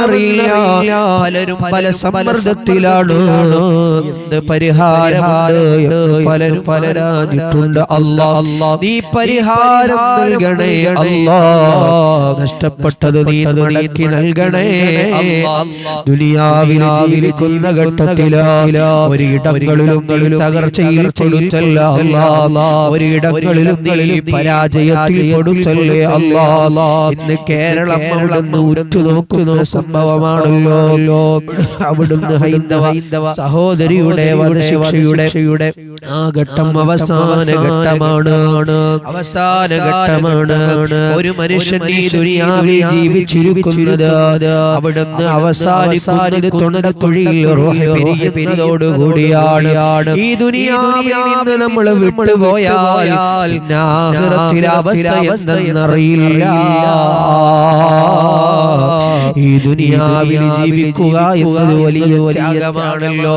പരിഹാരമെന്നറിയില്ല പലരും പല സമ്മർദ്ദത്തിലാണ് എന്ത് പരിഹാരമാണ് പലരും പലരാഞ്ഞിട്ടുണ്ട് അല്ലാ നീ പരിഹാരം നൽകണേ. അല്ലാ നഷ്ടപ്പെട്ടത് നീ മടക്കി നൽകണേ. ദുനിയാവിൽ ജീവിക്കുന്ന ഘട്ടത്തില. ഒരിടങ്ങളിലും തകർച്ചയിൽ കൊടുത്തല്ല ഒരിടങ്ങളിലും നീ പരാജയത്തിൽ കൊടുത്തല്ലേ അല്ലാ ഇന്ന് കേരളം അവിടുന്ന് ഉറ്റുനോക്കുന്ന സംഭവമാണല്ലോ അവിടുന്ന് ഹൈന്ദവ സഹോദരിയുടെ വധശിക്ഷയുടെ ആ ഘട്ടം അവസാന ഘട്ടമാണ്. അവസാന ഘട്ടമാണ്. ഒരു മനുഷ്യൻ ഈ ദുനിയാവിൽ ജീവിച്ചിരിക്കുന്നത് അവിടുന്ന് അവസാനിക്കുന്നത് തൊണ്ടക്കുഴിയിൽ കൂടിയാണ് ഈ ദുനിയാവിൽ നിന്ന് നമ്മൾ വിട്ടുപോയാൽ പോയാൽ അവസ്ഥ എന്തെന്നറിയില്ല ഈ ദുനിയാവിൽ ജീവിക്കുക എന്നത് വലിയ ത്യാഗമാണല്ലോ.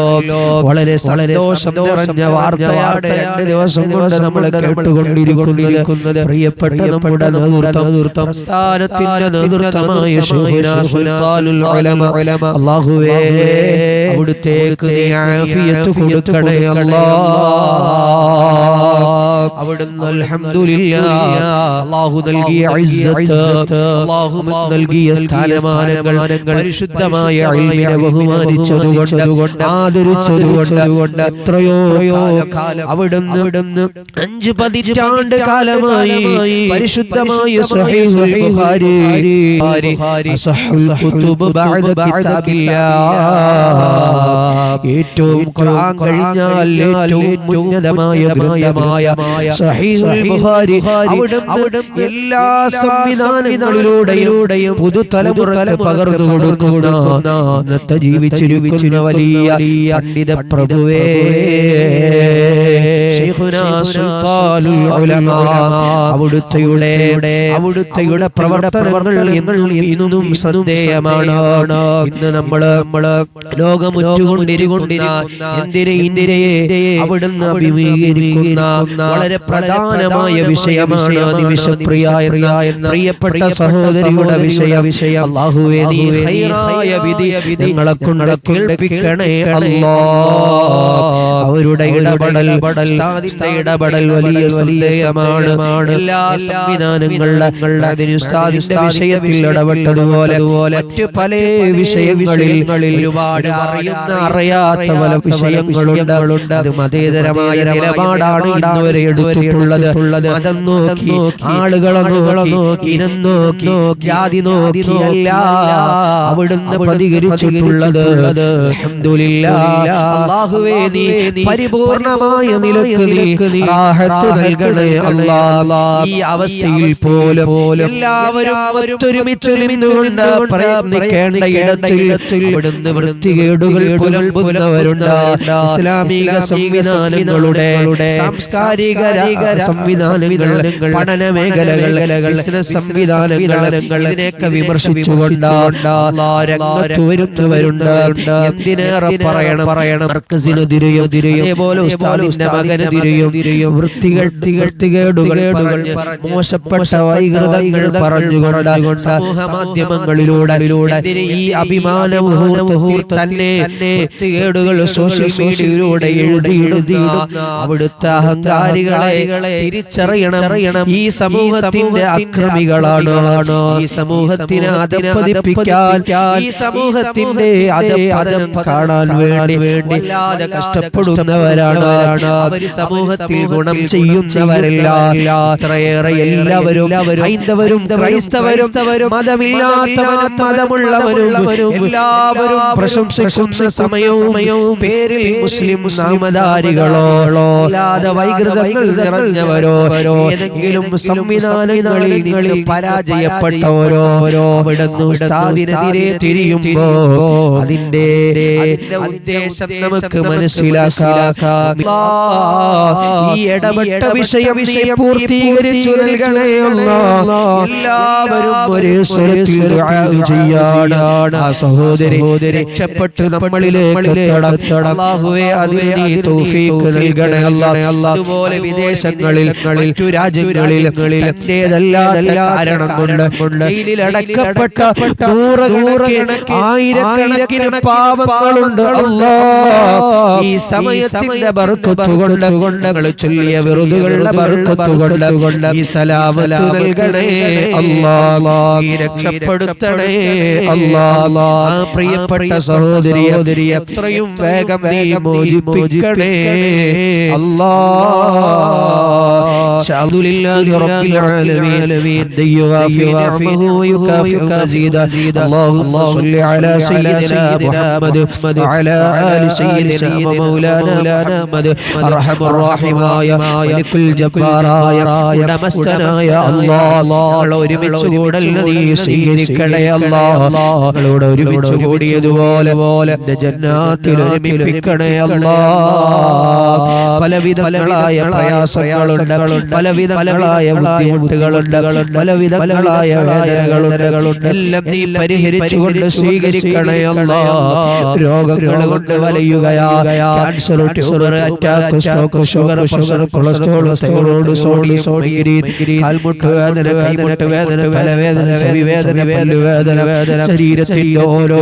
വളരെ സന്തോഷം നിറഞ്ഞ വാർത്തയാണ് രണ്ട് ദിവസം കൊണ്ട് നമ്മൾ കേട്ടുകൊണ്ടിരിക്കുന്നത്. പ്രിയപ്പെട്ട നമ്മുടെ നേതൃത്വം. പ്രസ്ഥാനത്തിന്റെ നേതൃത്വമായ അല്ലാഹുവേ അവിടുത്തേക്ക് കൊടുക്കണേ അല്ലാഹ് അവിടുന്ന് അൽഹംദുലില്ലാ. അല്ലാഹു നൽകിയ ഇസ്സത്ത്. അല്ലാഹു നൽകിയ സ്ഥാനമാനങ്ങൾ പരിശുദ്ധമായ ഇൽമിനെ ബഹുമാനിച്ചതുകൊണ്ട് ആദരിച്ചതുകൊണ്ട് എത്രയോ കാലം അവിടുന്ന് അവിടുന്ന് അഞ്ച് പതിറ്റാണ്ട് കാലമായി പരിശുദ്ധമായ സ്വഹീഹുൽ ബുഖാരി. അസഹുൽ കുതുബ് ബഅദ കിതാബില്ലാഹ് ഏറ്റവും ഖുർആൻ കഴിഞ്ഞാൽ ഏറ്റവും ഉന്നതമായ ഗ്രന്ഥമായ സഹീഹുൽ ബുഖാരി അവിടുന്ന് എല്ലാ സംവിധാനങ്ങളിലൂടെയും പുതുതലമുറക്ക് പകർന്നു കൊടുക്കുന്ന ഇന്നത്തെ ജീവിച്ചിരിക്കുന്ന വലിയ പണ്ഡിത പ്രഭുവേ അവിടുത്തെയുടെ അവിടുത്തെയുടെ പ്രവർത്തനങ്ങൾ ഇന്നും ശ്രദ്ധേയമാണ്. ഇന്ന് നമ്മൾ നമ്മൾ ലോകമുറ്റുകൊണ്ടിരിക്കുന്ന അവിടുന്ന് അഭിമുഖീകരിക്കുന്ന വളരെ പ്രധാനമായ വിഷയമാണ് നിമിഷപ്രിയ എന്ന പ്രിയപ്പെട്ട സഹോദരിയുടെ വിഷയ. വിഷയം. അള്ളാഹുവേ നീ ഹൈറായ വിധി നിങ്ങളെ കൊണ്ട് കേൾപ്പിക്കണേ അല്ലാ. അവരുടെ ഇടപെടൽ ഇടപെടൽ വലിയ സന്ദേഹമാണ് എല്ലാ അതിന് സ്ഥാദിന്റെ വിഷയത്തിൽ ഇടപെട്ടതുപോലെ മറ്റ് പല വിഷയങ്ങളിൽ ഒരുപാട് അറിയുന്ന അറിയാത്ത പല വിഷയങ്ങളുണ്ട്. അത് മതേതരമായ നിലപാടാണ് ഇന്നുവരെ എടുത്തിട്ടുള്ളത്. മതം നോക്കി ആളുകളെ നോക്കി ഇനം നോക്കി ജാതി നോക്കി അല്ല അവിടുന്ന് പ്രതികരിച്ചിട്ടുള്ളത് അല്ലാഹുവേ നീ പരിപൂർണമായ നിലയ്ക്ക് നീ റാഹത്ത് നൽകണേ അല്ലാ ഈ അവസ്ഥയിൽ പോലും എല്ലാവരും ഒത്തൊരുമിച്ച് നിന്നുകൊണ്ട് പ്രയത്നിക്കേണ്ട ഇടത്തിൽ അവിടുന്ന് വൃത്തികേടുകൾ പുലമ്പുന്നവരുണ്ട്. ഇസ്ലാമിക സംവിധാനങ്ങളുടെ സാംസ്കാരിക സംവിധാനങ്ങൾ പഠന മേഖലകൾ ബിസിനസ് സംവിധാനങ്ങൾ ഇതിനെയൊക്കെ വിമർശിച്ചുകൊണ്ട് രംഗത്ത് വരുന്നവരുണ്ട് എന്തിനേറെ പറയണം? പറയണം? തിരയോ അതേപോലെ ഉസ്താദിന്റെ മകന് തിരയും വൃത്തികേടുകൾ മോശപ്പെട്ട വൈകൃതങ്ങൾ പറഞ്ഞുകൊണ്ട് സമൂഹ മാധ്യമങ്ങളിലൂടെ ഈ അഭിമാന തന്നെ വൃത്തികേടുകൾ സോഷ്യൽ മീഡിയയിലൂടെ എഴുതി എഴുതി അവിടുത്തെ അഹങ്കാരികളെ തിരിച്ചറിയണം. ഈ സമൂഹത്തിന്റെ അക്രമികളാണ്. ഈ സമൂഹത്തിനെ അതപ്പതിപ്പിക്കാൻ ഈ സമൂഹത്തിന്റെ അതം കാണാൻ വേണ്ടി വല്ലാതെ കഷ്ടപ്പെടുന്നവരാണ് അവർ സമൂഹത്തിൽ ഗുണം ചെയ്യുന്നവരല്ല. അത്രയേറെ എല്ലാവരും ഹൈന്ദവരും ക്രൈസ്തവരും മതമില്ലാത്തവനും മതമുള്ളവരും എല്ലാവരും പ്രശംസിക്കുന്ന സമയവും പേരിൽ മുസ്ലിം നാമധാരികളോ അല്ലാതെ വൈകൃതങ്ങൾ നിറഞ്ഞവരോ ഏതെങ്കിലും സംവിധാനങ്ങളിൽ നിങ്ങൾ പരാജയപ്പെട്ടവരോ അവിടുന്ന് ഉസ്താദിനെതിരെ തിരിയുമ്പോ അതിന്റെ ഉദ്ദേശം നമുക്ക് മനസ്സിലാക്കാൻ ഈ ഇടപെട്ട വിഷയം നീ പൂർത്തീകരിച്ചു നൽകണേ. എല്ലാവരും ഒരേ സ്വരത്തിൽ ചെയ്യാണ്. ആ സഹോദരി രക്ഷപ്പെട്ട് നമ്മളിലേക്ക്. അല്ലാഹുവേ അതിന് നീ തൗഫീഖ് നൽകണേ അല്ലാ. അതുപോലെ വിദേശങ്ങളിൽ മറ്റു രാജ്യങ്ങളിൽ എന്റേതല്ലാത്ത കാരണം കൊണ്ട് ജയിലിൽ അടക്കപ്പെട്ട നൂറുകണക്കിന് ആയിരക്കണക്കിന് പാപങ്ങളുണ്ട് അല്ലാ ഈ സമയത്തിന്റെ ഞങ്ങൾ ചൊല്ലിയ വെറുതുകളുടെ ഈ സലാമത്ത് നൽകണേ. അല്ലാ ഈ രക്ഷപ്പെടുത്തണേ. അല്ലാ പ്രിയപ്പെട്ട സഹോദരി എത്രയും വേഗം നീ മോചിപ്പിക്കണേ. അല്ലാ الحمد لله رب العالمين يغافي نعمه ويكافئ مزيدا اللهم صل على سيدنا محمد وعلى آل سيدنا مولانا محمد أرحم الراحماയ മലിക്കുൽ ജബ്ബാറായ ഉടമസ്ഥനായ അള്ളാഹ് ഒരുമിച്ച് കൂടൽ നീ സ്വീകരിക്കണേ അള്ളാഹ് ഞങ്ങളോട് ഒരുമിച്ച് കൂടിയതുപോലെ പോലെ ജന്നാത്തിൽ ഒരുമിപ്പിക്കണേ അള്ളാഹ് പലവിധങ്ങളായ പ്രയാസങ്ങളുണ്ട് പലവിധങ്ങളായ ബുദ്ധിമുട്ടുകളുണ്ട് പലവിധങ്ങളായ വേദനകളുണ്ട്. എല്ലാം നീ പരിഹരിച്ചുകൊണ്ട് സ്വീകരിക്കണയല്ല രോഗങ്ങൾ കൊണ്ട് വലയുകയാ. ക്യാൻസർ ഓരോ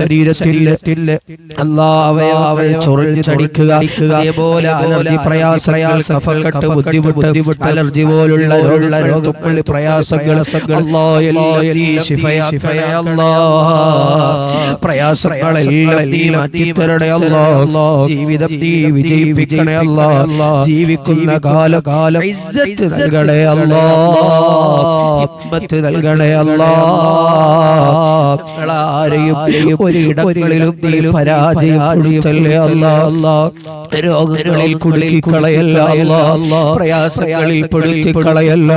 ശരീരത്തിൽ ചൊറിഞ്ഞു തടിക്കുക അതേപോലെ അലർജി ബുദ്ധിമുട്ട് പോലുള്ള പ്രയാസങ്ങൾ. പ്രയാസങ്ങളെല്ലാം നീ മാറ്റിത്തരണേ അല്ലാ. ജീവിതം നീ വിജയിപ്പിക്കണേ അല്ലാ. ജീവിക്കുന്ന കാല കാലം ഇസ്സത്ത് നൽകണേ അല്ലാ. ഹിക്മത്ത് നൽകണേ അല്ലാ. ആരെയും ഒരിടങ്ങളിലും നീ പരാജയപ്പെടുത്തല്ലേ അല്ലാ? രോഗങ്ങളിൽ കുടുക്കിക്കളയല്ല പ്രയാസങ്ങളിൽ പെടുത്തി കളയല്ല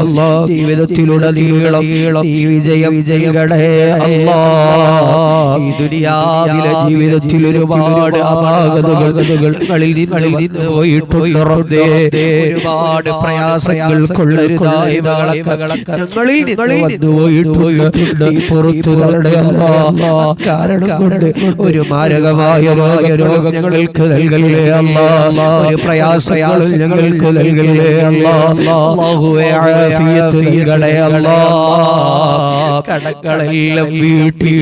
അല്ലാ? ജീവിതത്തിലുടനീളം നീ വിജയം വിജയകടേ അല്ലാ? ഈ ദുനിയാവിലെ ജീവിതത്തിൽ ഒരുപാട് അപാകതകൾ കളിൽ നിങ്ങളിൽ നിന്ന് പോയിട്ടുണ്ട്. റബ്ബേ ഒരുപാട് പ്രയാസങ്ങൾ കൊള്ളരുതായി ഞങ്ങളിൽ നിന്ന് വന്നു പോയിട്ടുണ്ട്. നീ പുറത്തു കാരണം കൊണ്ട് ഒരു മാരകമായ രോഗം ഞങ്ങൾക്ക് നൽകല്ലേ അല്ലാ? ഒരു ഞങ്ങൾക്ക് നൽകല്ലേ അല്ലാ? അല്ലാഹുവേ നൽകണേ അല്ലാ. കടകളെല്ലാം വീട്ടി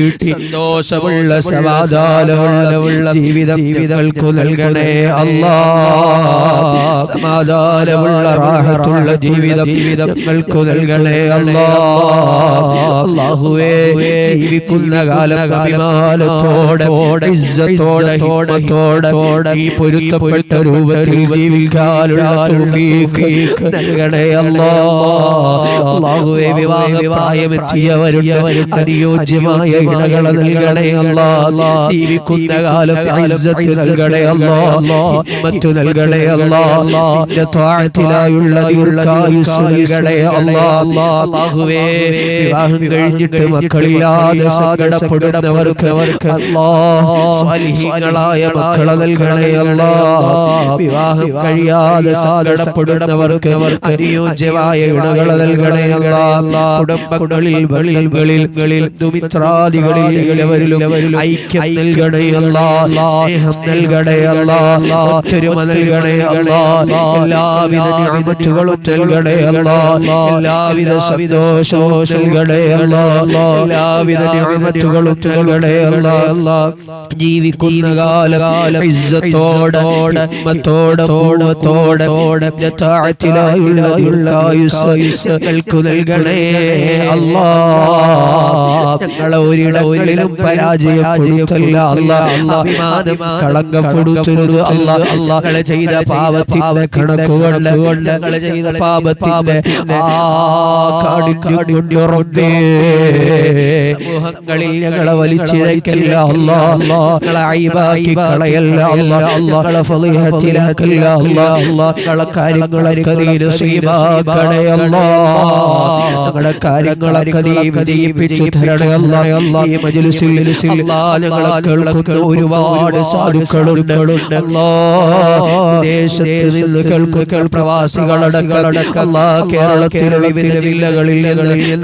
സന്തോഷമുള്ള സമാധാനമുള്ള ജീവിതം ജീവിതങ്ങൾക്ക് നൽകണേ അല്ലാ സമാധാനമുള്ള റാഹത്തുള്ള ജീവിതം ജീവിതങ്ങൾക്കു നൽകണേ അല്ലാ അല്ലാഹുവേ ജീവിക്കുന്ന കാലം അഭിമാനത്തോടെ ഇസ്സത്തോടെ ഹിമ്മത്തോടെ ഈ പൊരുത്തപ്പെട്ട രൂപത്തിൽ ജീവിക്കാനുള്ള നൽകണേ അല്ലാ അല്ലാഹുവേ വിവാഹ പ്രായമെത്തിയവരുണ്ട് അനുയോജ്യമായ ഇണകളെ നൽകണേ അല്ലാ ജീവിക്കുന്ന കാലം ഇസ്സത്ത് നൽകണേ അല്ലാ ഹിമ്മത്ത് നൽകണേ അല്ലാ നിന്റെ ത്വാഅത്തിലായുള്ള ദീർഘായുസ് നൽകണേ അല്ലാ അല്ലാഹുവേ വിവാഹം കഴിഞ്ഞിട്ട് മക്കളില്ലാതെ സങ്കടപ്പെടുന്നവർക്ക് സ്വാലിഹീങ്ങളായ മക്കളെ നൽകണേ അല്ലാ വിവാഹം കഴിയാതെ സങ്കടപ്പെടുന്നവർക്ക് അനുയോജ്യമായ ഇണകളെ നൽകണേ അല്ലാ കുടുംബങ്ങളിൽ വെളികളിൽ ദുമിത്രാദികളിൽ എല്ലാവരിലും ഐക്യം സ്നേഹം ഒത്തൊരുമ എല്ലാവിധ എല്ലാവിധ സന്തോഷവും എല്ലാവിധ ജീവിക്കുന്ന കാലം ഇസ്സത്തോടെ ഹിമ്മത്തോടെ പൂവത്തോടെ താഴത്തിലായുള്ള ദീർഘായുസ്സ് ഞങ്ങൾക്ക് നൽകണേ അല്ലാ. ഞങ്ങളെ ഒരിടങ്ങളിലും പരാജയപ്പെടുത്തല്ല അല്ലാ അഭിമാനം കളങ്കം കൊടുത്തരുത് അല്ലാ. ഞങ്ങളെ ചെയ്ത പാപത്തിന്റെ കണക്കുകൊണ്ട് ഞങ്ങളെ ചെയ്ത പാപത്തിന്റെ സമൂഹങ്ങളിൽ ഞങ്ങളെ വലിച്ചിഴക്കല്ല അല്ലാ. ഞങ്ങളെ അയിബാക്കി കളയല്ല അല്ലാ. ഞങ്ങളെ ഫളിഹത്തിലാക്കല്ല അല്ലാ. ഞങ്ങളെ കാര്യങ്ങളൊക്കെ നീ ഞങ്ങളുടെ കാര്യങ്ങളൊക്കെ നീ വിജയിപ്പിച്ചു ഈ മജ്ലിസിൽ അല്ലാ ഞങ്ങളെ കേൾക്കുന്ന ഒരുപാട് സാധുക്കളുണ്ട്. ദേശത്ത് നിന്ന് കേൾക്കുന്ന കേരളത്തിലെ വിവിധ ജില്ലകളിൽ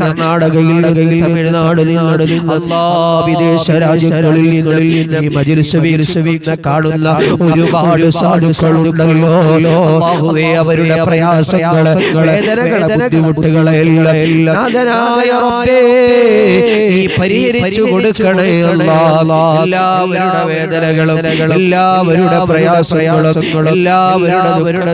കർണാടകയിൽ തമിഴ്നാട് അല്ലാ വിദേശ രാജ്യങ്ങളിൽ നിന്നും ഈ മജ്ലിസ് കാണുന്ന ഒരുപാട് സാധുക്കളുണ്ടല്ലോ. അവരുടെ പ്രയാസങ്ങളെ വേദനകളെ ബുദ്ധിമുട്ടുകളെ എല്ലാം നാഥനായ റബ്ബേ നീ പരിഹരിച്ചു കൊടുക്കണേ എല്ലാവരുടെ വേദനകളും എല്ലാവരുടെ പ്രയാസങ്ങളും എല്ലാവരുടെ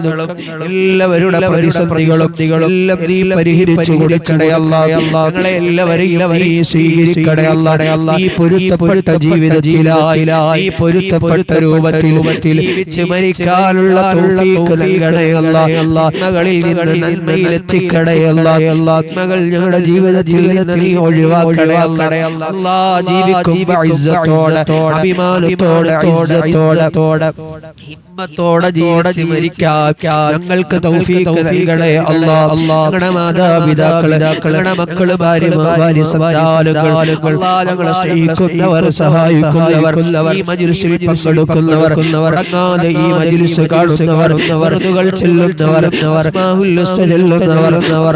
എല്ലാവരുടെ പരിസന്ധികളും എല്ലാം നീ പരിഹരിച്ചു കൊടുക്കണേ അല്ലാ ഞങ്ങളെ എല്ലാവരെയും നീ സ്വീകരിക്കണേ അല്ല ഈ പൊരുത്തപ്പെടുത്ത ജീവിതത്തിലായി ഈ പൊരുത്തപ്പെടുത്ത രൂപത്തിൽ ജീവിച്ച് മരിക്കാനുള്ള നൽകണേ അല്ലാ ആത്മകളിൽ നിന്ന് നന്മയിൽ എത്തിക്കണേ അല്ലാ ആത്മകൾ ഞങ്ങളുടെ ജീവിതത്തിൽ നിന്ന് നീ ഒഴിവാക്കണേ അല്ലാ. ജീവിക്കുമ്പോൾ ഇസ്സത്തോടെ അഭിമാനത്തോടെ ഇസ്സത്തോടെ ഹിമ്മത്തോടെ ജീവിച്ച് ഞങ്ങൾക്ക് തൗഫീഖ് നൽകണേ അല്ലാ. ഞങ്ങളുടെ മാതാപിതാക്കളെ ഞങ്ങളുടെ മക്കൾ ഭാര്യമാർ ഭാര്യ സന്താലുകൾ ഞങ്ങളെ സ്നേഹിക്കുന്നവർ സഹായിക്കുന്നവർ ഈ മജ്ലിസിൽ പങ്കെടുക്കുന്നവർ ഈ മജ്ലിസ് കാണുന്നവർ വറുതുകൾ ചെല്ലുന്നവർ ചെല്ലുന്നവർ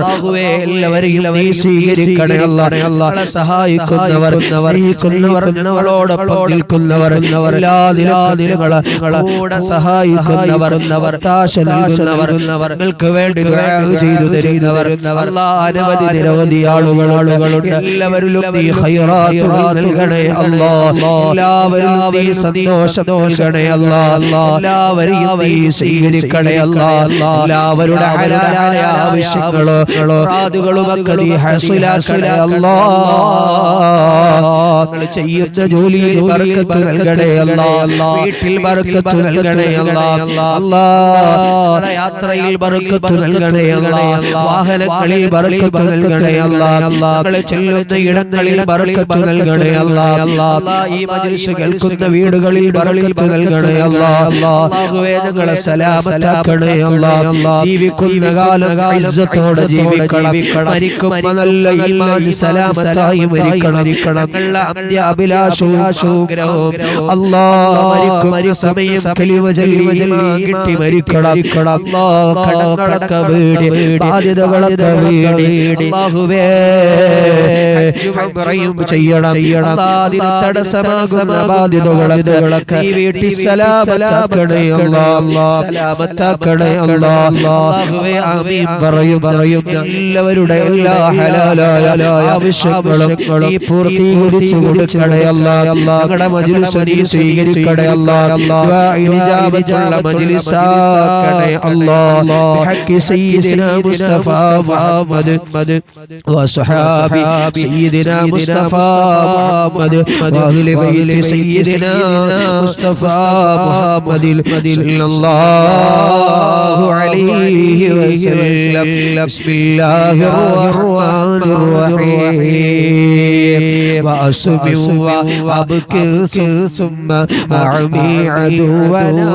എല്ലാവരെയും നീ സഹായിക്കുന്നവർ സ്നേഹിക്കുന്നവർ ഞങ്ങളോടൊപ്പം നിൽക്കുന്നവർ എല്ലാ നിലങ്ങളെ കൂടെ സഹായിക്കുന്നവർ താശ നൽകുന്നവർ നിങ്ങൾക്ക് വേണ്ടി ചെയ്തു തരുന്നവർ അനവധി നിരവധി ആളുകൾ ആളുകളുണ്ട്. എല്ലാവരിലും നീ ഖൈറാത്തുകൾ നൽകണേ അല്ലാ. എല്ലാവരിലും നീ സന്തോഷം നൽകണേ അല്ലാ. എല്ലാവരെയും നീ സ്വീകരിക്കണേ അല്ലാ. എല്ലാവരുടെ ആവശ്യങ്ങളോ പ്രാതുകളും ഒക്കെ നീ അല്ലാ നിങ്ങൾ ചെയ്യുന്ന ജോലിയിൽ ബർക്കത്ത് നൽകണേ അല്ല. വീട്ടിൽ ബർക്കത്ത് നൽകണേ അല്ല. അല്ലാ. യാത്രയിൽ ബർക്കത്ത് നൽകണേ അല്ല. വാഹനങ്ങളിൽ ബർക്കത്ത് നൽകണേ അല്ല. ഞങ്ങളെ ചെല്ലുന്ന ഇടങ്ങളിൽ ബർക്കത്ത് നൽകണേ അല്ല. ഈ മജ്ലിസ് കേൾക്കുന്ന വീടുകളിൽ ബർക്കത്ത് നൽകണേ അല്ല. അല്ലാഹുവേ ഞങ്ങളെ സലാമത്താക്കണേ അല്ല. ജീവിക്കുന്ന കാലം ഇസ്സത്തോടെ ജീവിക്കണം. മരിക്കുമ്പോൾ നല്ല ഈമാൻ സലാമത്തായി മരിക്കണം. ഞങ്ങളുടെ അഭിലാഷവും ആഗ്രഹവും കിട്ടി വീടി ബാധ്യതകളൊക്കെ വീടി. ചെയ്യണം. അതിന് തടസ്സമാകുന്ന ബാധ്യതകളൊക്കെ പറയും. പറയും. എല്ലാവരുടെ എല്ലാ ഹലാലായ ആവശ്യങ്ങളും ഈ പൂർത്തീകരിച്ചു കൊടുക്കണേ അല്ല ഞങ്ങളുടെ മജിലിസ് നീ സ്വീകരിക്കണേ അല്ല ഇജാബത്തുള്ള മജിലിസാക്കണേ അല്ലാ. ബിഹഖി സയ്യിദിനാ മുസ്തഫ മുഹമ്മദ് വസ്ഹാബി സയ്യിദിനാ മുസ്തഫ മുഹമ്മദ് വാഹ്ലി ബൈത്തി സയ്യിദിനാ മുസ്തഫ മുഹമ്മദിൽ സല്ലല്ലാഹു അലൈഹി വസല്ലം. ബിസ്മില്ലാഹിർ റഹ്മാനിർ റഹീം. وأسمع وأبكي ثم أعمي عدونا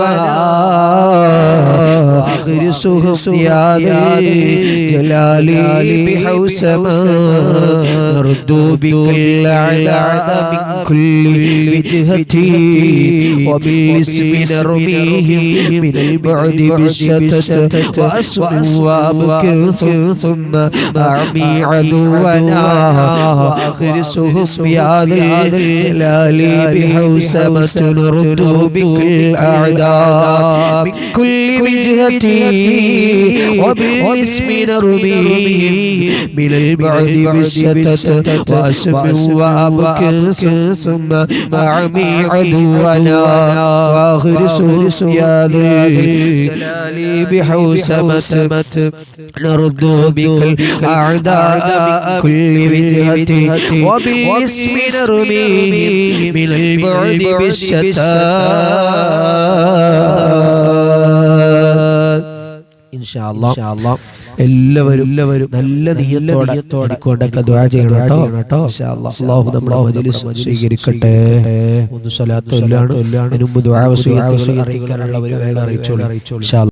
وأخرسهم يا ذا الجلال بحوسما نرد بك الأعداء من كل وجهة وبالاسم نرميه من البعد بالشتت. وأسمع وأبكي ثم أعمي عدونا وأخرسهم يا هذا الجلال بحوسبة نرد بكل أعداء كل وجهتي وبالاسم نرمي من البعد بشتت وأسم وأبكر ثم أعمي عدونا وآخر يا ذي الجلال بحوسبة نرد بكل أعداء من وجهتي وبالاسم نرميه من البعد بالشتات ഇൻഷാ അല്ലാ എല്ലാവരും എല്ലാവരും നല്ല നീയത്തോടെ കൊണ്ടൊക്കെ ദ്വാ ചെയ്യണം കേട്ടോ ഇൻഷാ അല്ലാ. അല്ലാഹു നമ്മുടെ മജ്ലിസ് സ്വീകരിക്കട്ടെ ഒന്ന് സ്വലാത്ത് അതിനു മുമ്പ് ദ്വാ വസീയത്തുകൾ അറിയിക്കാനുള്ളവർ വേഗം അറിയിച്ചോളൂ ഇൻഷാ അല്ലാ.